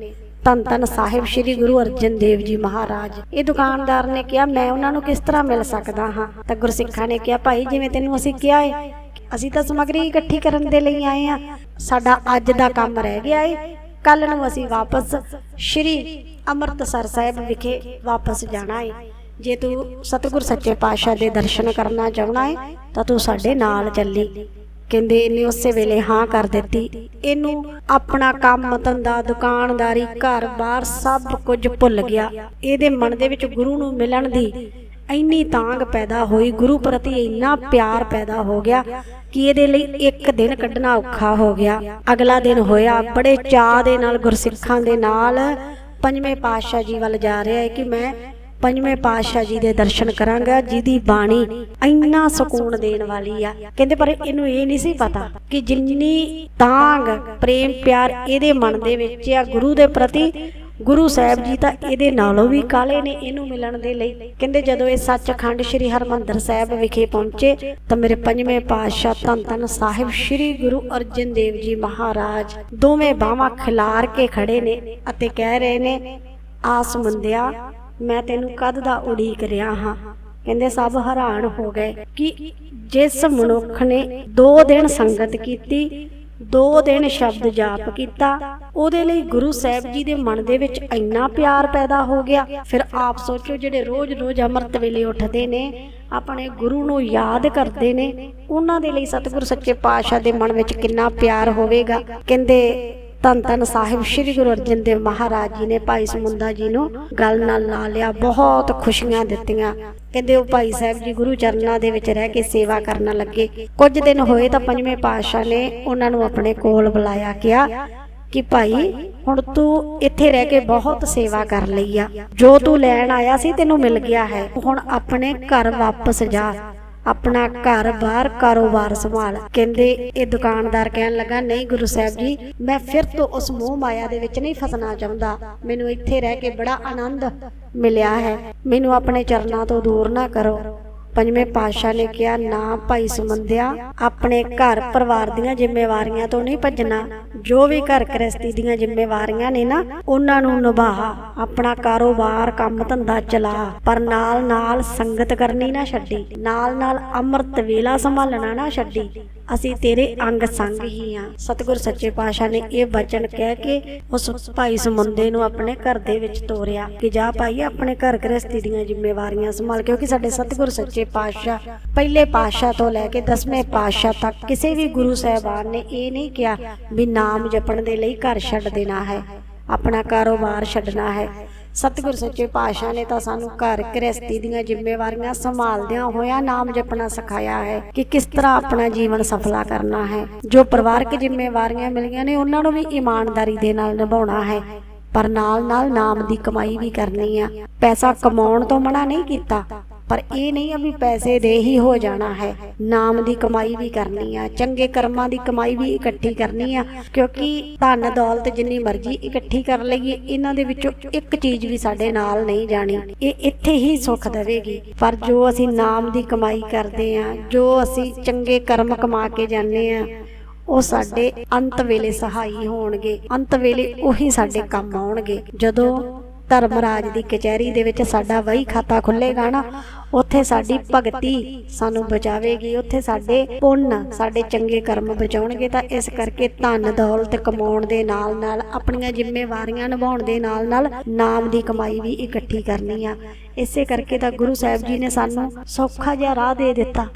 ਧੰਨ ਧੰਨ ਸਾਹਿਬ ਸ੍ਰੀ ਗੁਰੂ ਅਰਜਨ ਦੇਵ ਜੀ ਮਹਾਰਾਜ। ਇਹ ਦੁਕਾਨਦਾਰ ਨੇ ਕਿਹਾ, ਮੈਂ ਉਹਨਾਂ ਨੂੰ ਕਿਸ ਤਰ੍ਹਾਂ ਮਿਲ ਸਕਦਾ ਹਾਂ? ਤਾਂ ਗੁਰਸਿੱਖਾਂ ਨੇ ਕਿਹਾ, ਭਾਈ, ਜਿਵੇਂ ਤੈਨੂੰ ਅਸੀਂ ਕਿਹਾ ਏ, ਅਸੀਂ ਤਾਂ ਸਮੱਗਰੀ ਇਕੱਠੀ ਕਰਨ ਦੇ ਲਈ ਆਏ ਆ। ਸਾਡਾ ਅੱਜ ਦਾ ਕੰਮ ਰਹਿ ਗਿਆ ਏ। ਕੱਲ ਨੂੰ ਅਸੀਂ ਵਾਪਸ ਸ੍ਰੀ ਅੰਮ੍ਰਿਤਸਰ ਸਾਹਿਬ ਵਿਖੇ ਵਾਪਸ ਜਾਣਾ ਏ। ਜੇ ਤੂੰ ਸਤਿਗੁਰ ਸੱਚੇ ਪਾਤਸ਼ਾਹ ਦੇ ਦਰਸ਼ਨ ਕਰਨਾ ਚਾਹਣਾ ਏ, ਤਾਂ ਤੂੰ ਸਾਡੇ ਨਾਲ ਚੱਲੀ। ਕਹਿੰਦੇ ਇਹਨੇ ਉਸੇ ਵੇਲੇ ਹਾਂ ਕਰ ਦਿੱਤੀ। ਇਹਨੂੰ ਆਪਣਾ ਕੰਮ ਧੰਦਾ ਦੁਕਾਨਦਾਰੀ ਘਰ-ਬਾਰ ਸਭ ਕੁਝ ਭੁੱਲ ਗਿਆ। ਇਹਦੇ ਮਨ ਦੇ ਵਿੱਚ ਗੁਰੂ ਨੂੰ ਮਿਲਣ ਦੀ ਇੰਨੀ ਤਾਂਗ ਪੈਦਾ ਹੋਈ। ਗੁਰੂ ਪ੍ਰਤੀ ਇੰਨਾ ਪਿਆਰ ਪੈਦਾ ਹੋ ਗਿਆ ਕਿ ਇਹਦੇ ਲਈ ਇੱਕ ਦਿਨ ਕੱਢਣਾ ਔਖਾ ਹੋ ਗਿਆ। ਅਗਲਾ ਦਿਨ ਹੋਇਆ, ਬੜੇ ਚਾਅ ਦੇ ਨਾਲ ਗੁਰਸਿੱਖਾਂ ਦੇ ਨਾਲ ਪੰਜਵੇਂ ਪਾਤਸ਼ਾਹ ਜੀ ਵੱਲ ਜਾ ਰਿਹਾ ਹੈ ਕਿ ਮੈਂ ਪੰਜਵੇਂ ਪਾਤਸ਼ਾਹ ਜੀ ਦੇ ਦਰਸ਼ਨ ਕਰਾਂਗਾ, ਜਿਹਦੀ ਬਾਣੀ ਇੰਨਾ ਸਕੂਨ ਦੇਣ ਵਾਲੀ ਆ। ਕਹਿੰਦੇ, ਪਰ ਇਹਨੂੰ ਇਹ ਨਹੀਂ ਸੀ ਪਤਾ ਕਿ ਜਿੰਨੀ ਤਾਂਗ, ਪ੍ਰੇਮ, ਪਿਆਰ ਇਹਦੇ ਮਨ ਦੇ ਵਿੱਚ ਆ, ਗੁਰੂ ਦੇ ਪ੍ਰਤੀ, ਗੁਰੂ ਸਾਹਿਬ ਜੀ ਤਾਂ ਇਹਦੇ ਨਾਲੋਂ ਵੀ ਕਾਲੇ ਨੇ ਇਹਨੂੰ ਮਿਲਣ ਦੇ ਲਈ। ਕਹਿੰਦੇ, ਜਦੋਂ ਇਹ ਸੱਚਖੰਡ ਸ੍ਰੀ ਹਰਮੰਦਰ ਸਾਹਿਬ ਵਿਖੇ ਪਹੁੰਚੇ, ਤਾਂ ਮੇਰੇ ਪੰਜਵੇਂ ਪਾਤਸ਼ਾਹ ਧੰਨ ਧੰਨ ਸਾਹਿਬ ਸ੍ਰੀ ਗੁਰੂ ਅਰਜਨ ਦੇਵ ਜੀ ਮਹਾਰਾਜ ਦੋਵੇਂ ਬਾਹਾਂ ਖਿਲਾਰ ਕੇ ਖੜੇ ਨੇ ਅਤੇ ਕਹਿ ਰਹੇ ਨੇ, ਆਸ ਮੰਦਿਆ ਮੈਂ ਤੈਨੂੰ ਕਦ ਦਾ ਉਡੀਕ ਰਿਹਾ ਹਾਂ। ਕਹਿੰਦੇ ਸਭ ਹੈਰਾਨ ਹੋ ਗਏ ਕਿ ਜਿਸ ਮਨੁੱਖ ਨੇ 2 ਦਿਨ ਸੰਗਤ ਕੀਤੀ 2 ਦਿਨ ਸ਼ਬਦ ਜਾਪ ਕੀਤਾ, ਉਹਦੇ ਲਈ ਗੁਰੂ ਸਾਹਿਬ ਜੀ ਦੇ ਮਨ ਦੇ ਵਿੱਚ ਇੰਨਾ ਪਿਆਰ ਪੈਦਾ ਹੋ ਗਿਆ। ਫਿਰ ਆਪ ਸੋਚੋ ਜਿਹੜੇ ਰੋਜ਼-ਰੋਜ਼ ਅੰਮ੍ਰਿਤ ਵੇਲੇ ਉੱਠਦੇ ਨੇ, ਆਪਣੇ ਗੁਰੂ ਨੂੰ ਯਾਦ ਕਰਦੇ ਨੇ, ਉਹਨਾਂ ਦੇ ਲਈ ਸਤਿਗੁਰ ਸੱਚੇ ਪਾਤਸ਼ਾਹ ਦੇ ਮਨ ਵਿੱਚ ਕਿੰਨਾ ਪਿਆਰ ਹੋਵੇਗਾ। ਕਹਿੰਦੇ ਧੰਨ ਧੰਨ ਸਾਹਿਬ ਸ੍ਰੀ ਗੁਰੂ ਅਰਜਨ ਦੇਵ ਮਹਾਰਾਜ ਜੀ ਨੇ ਭਾਈ ਸਮੁੰਦਾ ਜੀ ਨੂੰ ਗੱਲ ਨਾਲ ਲਾ ਲਿਆ, ਬਹੁਤ ਖੁਸ਼ੀਆਂ ਦਿੱਤੀਆਂ। ਕਹਿੰਦੇ ਉਹ ਭਾਈ ਸਾਹਿਬ ਜੀ ਗੁਰੂ ਚਰਨਾਂ ਦੇ ਵਿੱਚ ਰਹਿ ਕੇ ਸੇਵਾ ਕਰਨ ਲੱਗੇ। ਕੁਝ ਦਿਨ ਹੋਏ ਤਾਂ ਪੰਜਵੇਂ ਪਾਤਸ਼ਾਹ ਨੇ ਉਹਨਾਂ ਨੂੰ ਆਪਣੇ ਕੋਲ ਬੁਲਾਇਆ, ਕਿਹਾ ਕਿ ਭਾਈ, ਹੁਣ ਤੂੰ ਇੱਥੇ ਰਹਿ ਕੇ ਬਹੁਤ ਸੇਵਾ ਕਰ ਲਈ ਆ। ਜੋ ਤੂੰ ਲੈਣ ਆਇਆ ਸੀ ਤੈਨੂੰ ਮਿਲ ਗਿਆ ਹੈ। ਹੁਣ ਆਪਣੇ ਘਰ ਵਾਪਸ ਜਾ। ਆਪਣਾ ਘਰ ਬਾਹਰ ਕਾਰੋਬਾਰ ਸੰਭਾਲ। ਕਹਿੰਦੇ, ਇਹ ਦੁਕਾਨਦਾਰ ਕਹਿਣ ਲੱਗਾ, ਨਹੀਂ ਗੁਰੂ ਸਾਹਿਬ ਜੀ, ਮੈਂ ਫਿਰ ਤੋਂ ਉਸ ਮੋਹ ਮਾਇਆ ਦੇ ਵਿੱਚ ਨਹੀਂ ਫਸਣਾ ਚਾਹੁੰਦਾ। ਮੈਨੂੰ ਇੱਥੇ ਰਹਿ ਕੇ ਬੜਾ ਆਨੰਦ ਮਿਲਿਆ ਹੈ। ਮੈਨੂੰ ਆਪਣੇ ਚਰਨਾਂ ਤੋਂ ਦੂਰ ਨਾ ਕਰੋ। ਪੰਜਵੇਂ ਪਾਤਸ਼ਾਹ ਨੇ ਕਿਹਾ, ਨਾ ਭਾਈ ਸੁਮੰਦਿਆ, ਆਪਣੇ ਘਰ ਪਰਿਵਾਰ ਦੀਆਂ ਜ਼ਿੰਮੇਵਾਰੀਆਂ ਤੋਂ ਨਹੀਂ ਭੱਜਣਾ। ਜੋ ਵੀ ਘਰ ਗ੍ਰਸਤੀ ਦੀਆਂ ਜ਼ਿੰਮੇਵਾਰੀਆਂ ਨੇ ਨਾ, ਉਹਨਾਂ ਨੂੰ ਨਿਭਾ। ਆਪਣਾ ਕਾਰੋਬਾਰ, ਕੰਮ ਧੰਦਾ ਚਲਾ। ਪਰ ਨਾਲ ਨਾਲ ਸੰਗਤ ਕਰਨੀ ਨਾ ਛੱਡੀ। ਨਾਲ ਨਾਲ ਅੰਮ੍ਰਿਤ ਵੇਲਾ ਸੰਭਾਲਣਾ ਨਾ ਛੱਡੀ। ਅਸੀਂ ਤੇਰੇ ਅੰਗ ਸੰਗ ਹੀ ਆ ਸਤਿਗੁਰ ਸੱਚੇ ਪਾਤਸ਼ਾਹ ਨੇ ਇਹ ਬਚਨ ਕਹਿ ਕੇ ਉਸ ਭਾਈ ਸਮੁੰਦੇ ਨੂੰ ਆਪਣੇ ਘਰ ਦੇ ਵਿੱਚ ਤੋਰਿਆ ਕਿ ਜਾ ਭਾਈ, ਆਪਣੇ ਘਰ ਗ੍ਰਸਤੀ ਦੀਆਂ ਜ਼ਿੰਮੇਵਾਰੀਆਂ ਸੰਭਾਲ, ਕਿਉਂਕਿ ਸਾਡੇ ਸਤਿਗੁਰ ਸੱਚੇ ਪਾਤਸ਼ਾਹ ਪਹਿਲੇ ਪਾਤਸ਼ਾਹ ਤੋਂ ਲੈ ਕੇ 10ਵੇਂ ਪਾਤਸ਼ਾਹ ਤੱਕ ਕਿਸੇ ਵੀ ਗੁਰੂ ਸਾਹਿਬਾਨ ਨੇ ਇਹ ਨਹੀਂ ਕਿਹਾ ਵੀ ਨਾਮ ਜਪਣ ਦੇ ਲਈ ਘਰ ਛੱਡ ਦੇਣਾ ਹੈ। ਆਪਣਾ ਕਾਰੋਬਾਰ ਛੱਡਣਾ ਹੈ। ਸਤਿਗੁਰ ਸੱਚੇ ਪਾਤਸ਼ਾਹ ਨੇ ਤਾਂ ਸਾਨੂੰ ਘਰ ਗ੍ਰਸਤੀ ਦੀਆਂ ਜ਼ਿੰਮੇਵਾਰੀਆਂ ਸੰਭਾਲਦਿਆਂ ਹੋਇਆਂ ਨਾਮ ਜਪਣਾ ਸਿਖਾਇਆ ਹੈ ਕਿ ਕਿਸ ਤਰ੍ਹਾਂ ਆਪਣਾ ਜੀਵਨ ਸਫਲਾ ਕਰਨਾ ਹੈ। ਜੋ ਪਰਿਵਾਰਕ ਜ਼ਿੰਮੇਵਾਰੀਆਂ ਮਿਲੀਆਂ ਨੇ, ਉਹਨਾਂ ਨੂੰ ਵੀ ਇਮਾਨਦਾਰੀ ਦੇ ਨਾਲ ਨਿਭਾਉਣਾ ਹੈ। ਪਰ ਨਾਲ ਨਾਲ ਨਾਮ ਦੀ ਕਮਾਈ ਵੀ ਕਰਨੀ ਆ। ਪੈਸਾ ਕਮਾਉਣ ਤੋਂ ਮਨਾ ਨਹੀਂ ਕੀਤਾ। ਪਰ ਇਹ ਨਹੀਂ ਆ ਵੀ ਪੈਸੇ ਦੇ ਹੀ ਹੋ ਜਾਣਾ ਹੈ। ਨਾਮ ਦੀ ਕਮਾਈ ਵੀ ਕਰਨੀ ਆ, ਚੰਗੇ ਕਰਮਾਂ ਦੀ ਕਮਾਈ ਵੀ ਇਕੱਠੀ ਕਰਨੀ ਆ, ਕਿਉਂਕਿ ਧਨ ਦੌਲਤ ਜਿੰਨੀ ਮਰਜ਼ੀ ਇਕੱਠੀ ਕਰ ਲਈਏ, ਇਹਨਾਂ ਦੇ ਵਿੱਚੋਂ ਇੱਕ ਚੀਜ਼ ਵੀ ਸਾਡੇ ਨਾਲ ਨਹੀਂ ਜਾਣੀ। ਇਹ ਇੱਥੇ ਹੀ ਸੁੱਖ ਦੇਵੇਗੀ। ਪਰ ਜੋ ਅਸੀਂ ਨਾਮ ਦੀ ਕਮਾਈ ਕਰਦੇ ਆ, ਜੋ ਅਸੀਂ ਚੰਗੇ ਕਰਮ ਕਮਾ ਕੇ ਜਾਂਦੇ ਆ, ਉਹ ਸਾਡੇ ਅੰਤ ਵੇਲੇ ਸਹਾਈ ਹੋਣਗੇ। ਅੰਤ ਵੇਲੇ ਉਹੀ ਸਾਡੇ ਕੰਮ ਆਉਣਗੇ। ਜਦੋਂ ਧਰਮਰਾਜ ਦੀ ਕਚਹਿਰੀ ਦੇ ਵਿੱਚ ਸਾਡਾ ਵਹੀ ਖਾਤਾ ਖੁੱਲੇਗਾ ਨਾ, ਉੱਥੇ ਸਾਡੀ ਭਗਤੀ ਸਾਨੂੰ ਬਚਾਵੇਗੀ, ਉੱਥੇ ਸਾਡੇ ਪੁੰਨ ਸਾਡੇ ਚੰਗੇ ਕਰਮ ਬਚਾਉਣਗੇ ਤਾਂ ਇਸ ਕਰਕੇ ਧਨ ਦੌਲਤ ਕਮਾਉਣ ਦੇ ਨਾਲ ਨਾਲ, ਆਪਣੀਆਂ ਜ਼ਿੰਮੇਵਾਰੀਆਂ ਨਿਭਾਉਣ ਦੇ ਨਾਲ ਨਾਲ ਨਾਮ ਦੀ ਕਮਾਈ ਵੀ ਇਕੱਠੀ ਕਰਨੀ ਆ। ਇਸੇ ਕਰਕੇ ਤਾਂ ਗੁਰੂ ਸਾਹਿਬ ਜੀ ਨੇ ਸਾਨੂੰ ਸੌਖਾ ਜਿਹਾ ਰਾਹ ਦੇ ਦਿੱਤਾ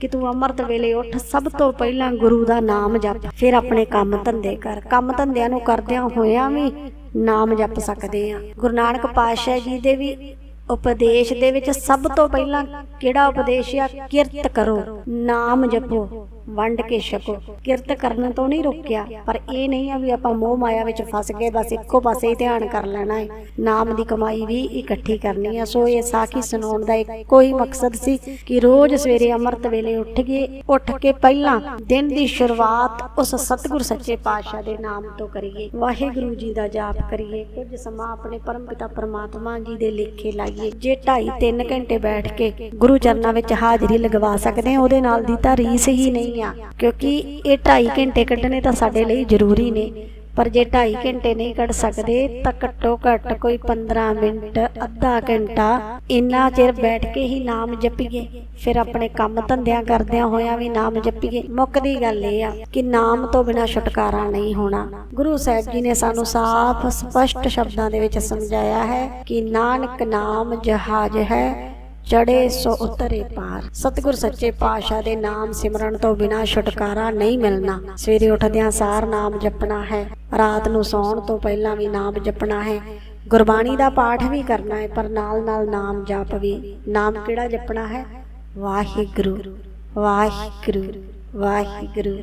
ਕਿ ਤੂੰ ਅੰਮ੍ਰਿਤ ਵੇਲੇ ਉੱਠ, ਸਭ ਤੋਂ ਪਹਿਲਾਂ ਗੁਰੂ ਦਾ ਨਾਮ ਜਪ, ਫਿਰ ਆਪਣੇ ਕੰਮ ਧੰਦੇ ਕਰ। ਕੰਮ ਧੰਦਿਆਂ ਨੂੰ ਕਰਦਿਆਂ ਹੋਇਆਂ ਵੀ ਨਾਮ ਜਪ ਸਕਦੇ ਆ ਗੁਰੂ ਨਾਨਕ ਪਾਤਸ਼ਾਹ ਜੀ ਦੇ ਵੀ ਉਪਦੇਸ਼ ਦੇ ਵਿੱਚ ਸਭ ਤੋਂ ਪਹਿਲਾਂ ਕਿਹੜਾ ਉਪਦੇਸ਼ ਆ? ਕਿਰਤ ਕਰੋ, ਨਾਮ ਜਪੋ। ਵੰਡ ਕੇ ਛਕੋ। ਕਿਰਤ ਕਰਨ ਤੋਂ ਨਹੀਂ ਰੋਕਿਆ, ਪਰ ਇਹ ਨਹੀਂ ਆ ਵੀ ਆਪਾਂ ਮੋਹ ਮਾਇਆ ਵਿੱਚ ਫਸ ਕੇ ਬਸ ਇੱਕੋ ਪਾਸੇ ਹੀ ਧਿਆਨ ਕਰ ਲੈਣਾ ਹੈ। ਨਾਮ ਦੀ ਕਮਾਈ ਵੀ ਇਕੱਠੀ ਕਰਨੀ ਆ। ਸੋ ਇਹ ਸਾਖੀ ਸੁਣਾਉਣ ਦਾ ਇੱਕ ਕੋਈ ਮਕਸਦ ਸੀ ਕਿ ਰੋਜ਼ ਸਵੇਰੇ ਅੰਮ੍ਰਿਤ ਵੇਲੇ ਉੱਠ ਕੇ ਉੱਠ ਕੇ ਪਹਿਲਾਂ ਦਿਨ ਦੀ ਸ਼ੁਰੂਆਤ ਉਸ ਸਤਿਗੁਰ ਸੱਚੇ ਪਾਤਸ਼ਾਹ ਦੇ ਨਾਮ ਤੋਂ ਕਰੀਏ। ਵਾਹਿਗੁਰੂ ਜੀ ਦਾ ਜਾਪ ਕਰੀਏ, ਕੁਝ ਸਮਾਂ ਆਪਣੇ ਪਰਮ ਪਿਤਾ ਪਰਮਾਤਮਾ ਜੀ ਦੇ ਲੇਖੇ ਲਾਈਏ। ਜੇ 2.5 3 ਘੰਟੇ ਬੈਠ ਕੇ ਗੁਰੂ ਚਰਨਾਂ ਵਿੱਚ ਹਾਜ਼ਰੀ ਲਗਵਾ ਸਕਦੇ ਆ ਉਹਦੇ ਨਾਲ ਦੀ ਤਾਂ ਰੀਸ ਹੀ ਨਹੀਂ ਆ। ਕਿਉਂਕਿ ਇਹ 2.5 ਘੰਟੇ ਕੱਢਣੇ ਤਾਂ ਸਾਡੇ ਲਈ ਜ਼ਰੂਰੀ ਨੇ। ਪਰ ਜੇ 2.5 ਘੰਟੇ ਨਹੀਂ ਕੱਢ ਸਕਦੇ, ਤਾਂ ਘੱਟੋ ਘੱਟ ਕੋਈ 15 ਮਿੰਟ, ਅੱਧਾ ਘੰਟਾ ਇੰਨਾ ਚਿਰ ਬੈਠ ਕੇ ਹੀ ਨਾਮ ਜਪੀਏ। ਫਿਰ ਆਪਣੇ ਕੰਮ ਧੰਦਿਆਂ ਕਰਦਿਆਂ ਹੋਇਆਂ ਵੀ ਨਾਮ ਜਪੀਏ। ਮੁੱਕਦੀ ਗੱਲ ਇਹ ਆ ਕਿ ਨਾਮ ਤੋਂ ਬਿਨਾ ਛੁਟਕਾਰਾ ਨਹੀਂ ਹੋਣਾ। ਗੁਰੂ ਸਾਹਿਬ ਜੀ ਨੇ ਸਾਨੂੰ ਸਾਫ਼, ਸਪਸ਼ਟ ਸ਼ਬਦਾਂ ਦੇ ਵਿੱਚ ਸਮਝਾਇਆ ਹੈ ਕਿ ਨਾਨਕ ਨਾਮ ਜਹਾਜ਼ ਹੈ। ਚੜੇ ਸੋ ਉਤਰੇ ਪਾਰ। ਸਤਿਗੁਰ ਸੱਚੇ ਪਾਤਸ਼ਾਹ ਦੇ ਨਾਮ ਸਿਮਰਨ ਤੋਂ ਬਿਨਾ ਛੁਟਕਾਰਾ ਨਹੀਂ ਮਿਲਣਾ। ਸਵੇਰੇ ਉੱਠਦਿਆਂ ਸਾਰ ਨਾਮ ਜਪਣਾ ਹੈ। ਰਾਤ ਨੂੰ ਸੌਣ ਤੋਂ ਪਹਿਲਾਂ ਵੀ ਨਾਮ ਜਪਣਾ ਹੈ। ਗੁਰਬਾਣੀ ਦਾ ਪਾਠ ਵੀ ਕਰਨਾ ਹੈ, ਪਰ ਨਾਲ ਨਾਲ ਨਾਮ ਜਪ ਵੀ। ਨਾਮ ਕਿਹੜਾ ਜਪਣਾ ਹੈ? ਵਾਹਿਗੁਰੂ। ਵਾਹਿਗੁਰੂ। ਵਾਹਿਗੁਰੂ।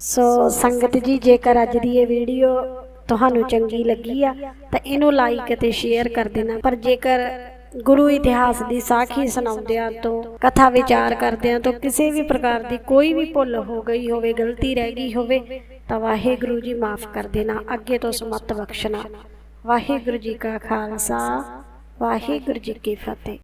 ਸੋ ਸੰਗਤ ਜੀ, ਜੇਕਰ ਅੱਜ ਦੀ ਇਹ ਵੀਡੀਓ ਤੁਹਾਨੂੰ ਚੰਗੀ ਲੱਗੀ ਆ, ਤਾਂ ਇਹਨੂੰ ਲਾਈਕ ਅਤੇ ਸ਼ੇਅਰ ਕਰ ਦੇਣਾ। ਪਰ ਜੇਕਰ ਗੁਰੂ ਇਤਿਹਾਸ ਦੀ ਸਾਖੀ ਸੁਣਾਉਂਦਿਆਂ ਤੋਂ, ਕਥਾ ਵਿਚਾਰ ਕਰਦਿਆਂ ਤੋਂ ਕਿਸੇ ਵੀ ਪ੍ਰਕਾਰ ਦੀ ਕੋਈ ਵੀ ਭੁੱਲ ਹੋ ਗਈ ਹੋਵੇ, ਗਲਤੀ ਰਹਿ ਗਈ ਹੋਵੇ, ਤਾਂ ਵਾਹਿਗੁਰੂ ਜੀ ਮਾਫ ਕਰ ਦੇਣਾ, ਅੱਗੇ ਤੋਂ ਸਮਤ ਬਖਸ਼ਣਾ। ਵਾਹਿਗੁਰੂ ਜੀ ਕਾ ਖਾਲਸਾ, ਵਾਹਿਗੁਰੂ ਜੀ ਕੀ ਫਤਿਹ।